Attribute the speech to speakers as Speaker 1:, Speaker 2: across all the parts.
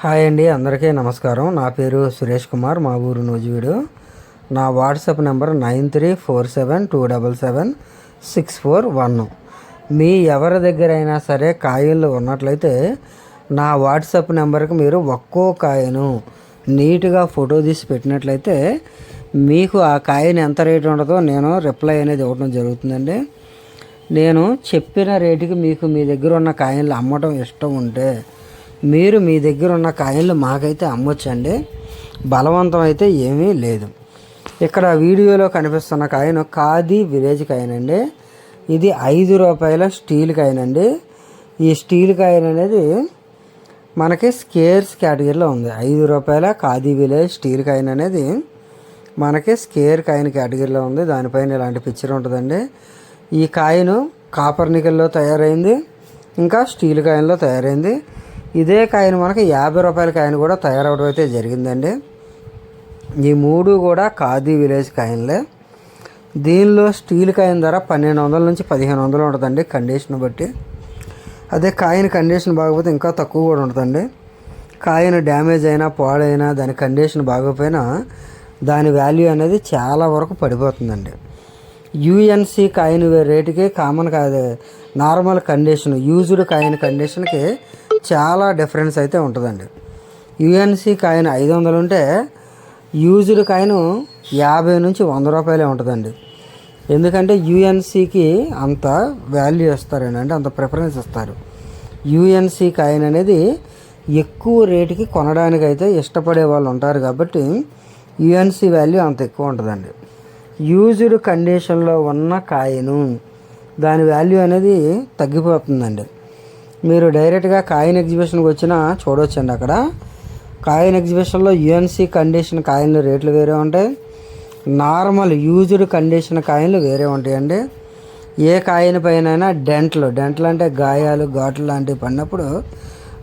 Speaker 1: Hi అండి అందరికీ నమస్కారం. నా పేరు సురేష్ కుమార్ మా ఊరు నూజివీడు. నా WhatsApp number nine three four seven two double seven six four one. మీ ఎవరి దగ్గర అయినా సరే కాయలు ఉన్నట్లయితే నా వాట్సాప్ నెంబర్కి మీరు ఒక్కో కాయను నీట్గా ఫోటో తీసి పెట్టినట్లయితే మీకు ఆ కాయని ఎంత రేటు ఉండదో నేను రిప్లై అనేది ఇవ్వడం జరుగుతుందండి. నేను చెప్పిన రేటుకి మీకు మీ దగ్గర ఉన్న కాయలు అమ్మటం ఇష్టం ఉంటే మీరు మీ దగ్గర ఉన్న కాయిన్లు మాకైతే అమ్మొచ్చండి. బలవంతం అయితే ఏమీ లేదు. ఇక్కడ వీడియోలో కనిపిస్తున్న కాయిన్ ఖాదీ విలేజ్ కాయనండి. ఇది ఐదు రూపాయల స్టీల్ కాయనండి. ఈ స్టీల్ కాయిన్ అనేది మనకి స్కేర్స్ కేటగిరీలో ఉంది. ఐదు రూపాయల ఖాదీ విలేజ్ స్టీల్ కాయిన్ అనేది మనకి స్కేర్ కాయిన్ కేటగిరీలో ఉంది. దానిపైన ఇలాంటి పిక్చర్ ఉంటుందండి. ఈ కాయిన్ కాపర్ నికల్లో తయారైంది. ఇంకా స్టీల్ కాయిన్లో తయారైంది. ఇదే కాయిన్ మనకి యాభై రూపాయల కాయిన్ కూడా తయారవడం అయితే జరిగిందండి. ఈ మూడు కూడా ఖాదీ విలేజ్ కాయిన్లే. దీనిలో స్టీల్ కాయిన్ ధర పన్నెండు వందల నుంచి పదిహేను వందలు ఉంటుందండి కండిషన్ బట్టి. అదే కాయిన్ కండిషన్ బాగోపోతే ఇంకా తక్కువ కూడా ఉంటుందండి. కాయిన్ డ్యామేజ్ అయినా పాడైనా దాని కండిషన్ బాగోపోయినా దాని వాల్యూ అనేది చాలా వరకు పడిపోతుందండి. యూఎన్సి కాయిన్ రేటుకి కామన్ కాదు నార్మల్ కండిషన్ యూజ్డ్ కాయిన్ కండిషన్కి చాలా డిఫరెన్స్ అయితే ఉంటుందండి. యూఎన్సి కాయిన్ ఐదు వందలు ఉంటే యూజ్డ్ కాయిన్ యాభై నుంచి వంద రూపాయలే ఉంటుందండి. ఎందుకంటే యూఎన్సికి అంత వాల్యూ ఇస్తారండి అంటే అంత ప్రిఫరెన్స్ ఇస్తారు. యూఎన్సి కాయిన్ అనేది ఎక్కువ రేటుకి కొనడానికి అయితే ఇష్టపడే వాళ్ళు ఉంటారు కాబట్టి యూఎన్సి వాల్యూ అంత ఎక్కువ ఉంటుందండి. యూజ్డ్ కండిషన్లో ఉన్న కాయిను దాని వాల్యూ అనేది తగ్గిపోతుందండి. మీరు డైరెక్ట్గా కాయిన్ ఎగ్జిబిషన్కి వచ్చినా చూడవచ్చండి అక్కడ. కాయిన్ ఎగ్జిబిషన్లో యుఎన్సి కండిషన్ కాయిన్లు రేట్లు వేరే ఉంటాయి. నార్మల్ యూజ్డ్ కండిషన్ కాయిన్లు వేరే ఉంటాయండి. ఏ కాయిన్ పైన డెంట్లు డెంట్లు అంటే గాయాలు ఘాట్లు లాంటివి పడినప్పుడు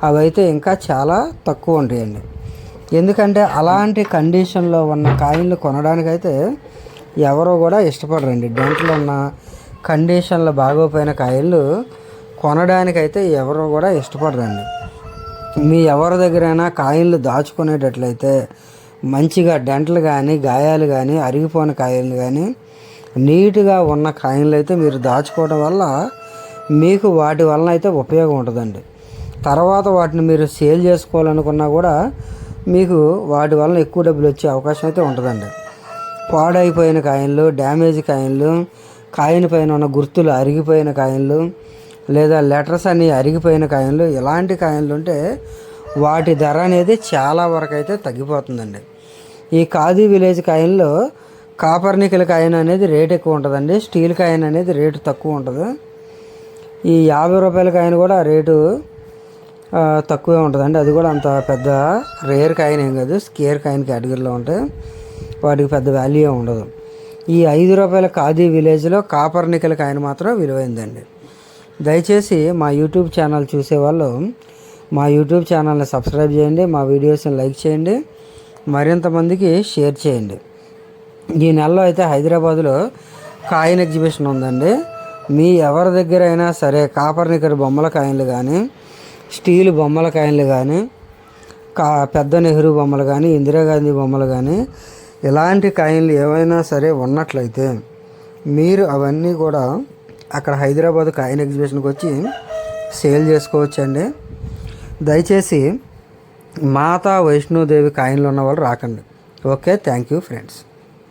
Speaker 1: అవైతే ఇంకా చాలా తక్కువ ఉంటాయండి. ఎందుకంటే అలాంటి కండిషన్లో ఉన్న కాయిన్లు కొనడానికైతే ఎవరో కూడా ఇష్టపడరండి. డెంట్లు ఉన్న కండిషన్లు బాగోపోయిన కాయిన్లు కొనడానికైతే ఎవరు కూడా ఇష్టపడరండి. మీ ఎవరి దగ్గరైనా కాయిన్లు దాచుకునేటట్లయితే మంచిగా డెంటలు కానీ గాయాలు కానీ అరిగిపోయిన కాయలు కానీ నీట్గా ఉన్న కాయిన్లు అయితే మీరు దాచుకోవడం వల్ల మీకు వాటి వలన అయితే ఉపయోగం ఉంటుందండి. తర్వాత వాటిని మీరు సేల్ చేసుకోవాలనుకున్నా కూడా మీకు వాటి వలన ఎక్కువ డబ్బులు వచ్చే అవకాశం అయితే ఉంటుందండి. పాడైపోయిన కాయిన్లు డ్యామేజ్ కాయిన్లు కాయిన్ పైన ఉన్న గుర్తులు అరిగిపోయిన కాయిన్లు లేదా లెటర్స్ అన్ని అరిగిపోయిన కాయిన్లు ఇలాంటి కాయిన్లు ఉంటే వాటి ధర అనేది చాలా వరకు అయితే తగ్గిపోతుందండి. ఈ ఖాదీ విలేజ్ కాయిన్లో కాపర్ నికిల్ కాయిన్ అనేది రేట్ ఎక్కువ ఉంటుందండి. స్టీల్ కాయిన్ అనేది రేటు తక్కువ ఉంటుంది. ఈ యాభై రూపాయల కాయిన్ కూడా రేటు తక్కువే ఉంటుందండి. అది కూడా అంత పెద్ద రేర్ కాయిన్ ఏం కాదు స్కేర్ కాయిన్ కేటగిరీలో ఉంటే వాటికి పెద్ద వాల్యూ ఉండదు. ఈ ఐదు రూపాయల ఖాదీ విలేజ్లో కాపర్ నికిల్ కాయిన్ మాత్రం విలువైందండి. దయచేసి మా యూట్యూబ్ ఛానల్ చూసేవాళ్ళు మా యూట్యూబ్ ఛానల్ని సబ్స్క్రైబ్ చేయండి మా వీడియోస్ని లైక్ చేయండి మరింత మందికి షేర్ చేయండి. ఈ నెలలో అయితే హైదరాబాద్లో కాయిన్ ఎగ్జిబిషన్ ఉందండి. మీ ఎవరి దగ్గర అయినా సరే కాపర్ నికర్ బొమ్మల కాయిన్లు కానీ స్టీల్ బొమ్మల కాయిన్లు కానీ కా పెద్ద నెహ్రూ బొమ్మలు కానీ ఇందిరాగాంధీ బొమ్మలు కానీ ఇలాంటి కాయిన్లు ఏవైనా సరే ఉన్నట్లయితే మీరు అవన్నీ కూడా అక్కడ హైదరాబాద్ కాయిన్ ఎగ్జిబిషన్కి వచ్చి సేల్ చేసుకోవచ్చండి. దయచేసి మాతా వైష్ణోదేవి కాయిన్లు ఉన్న వాళ్ళు రాకండి. Okay thank you friends.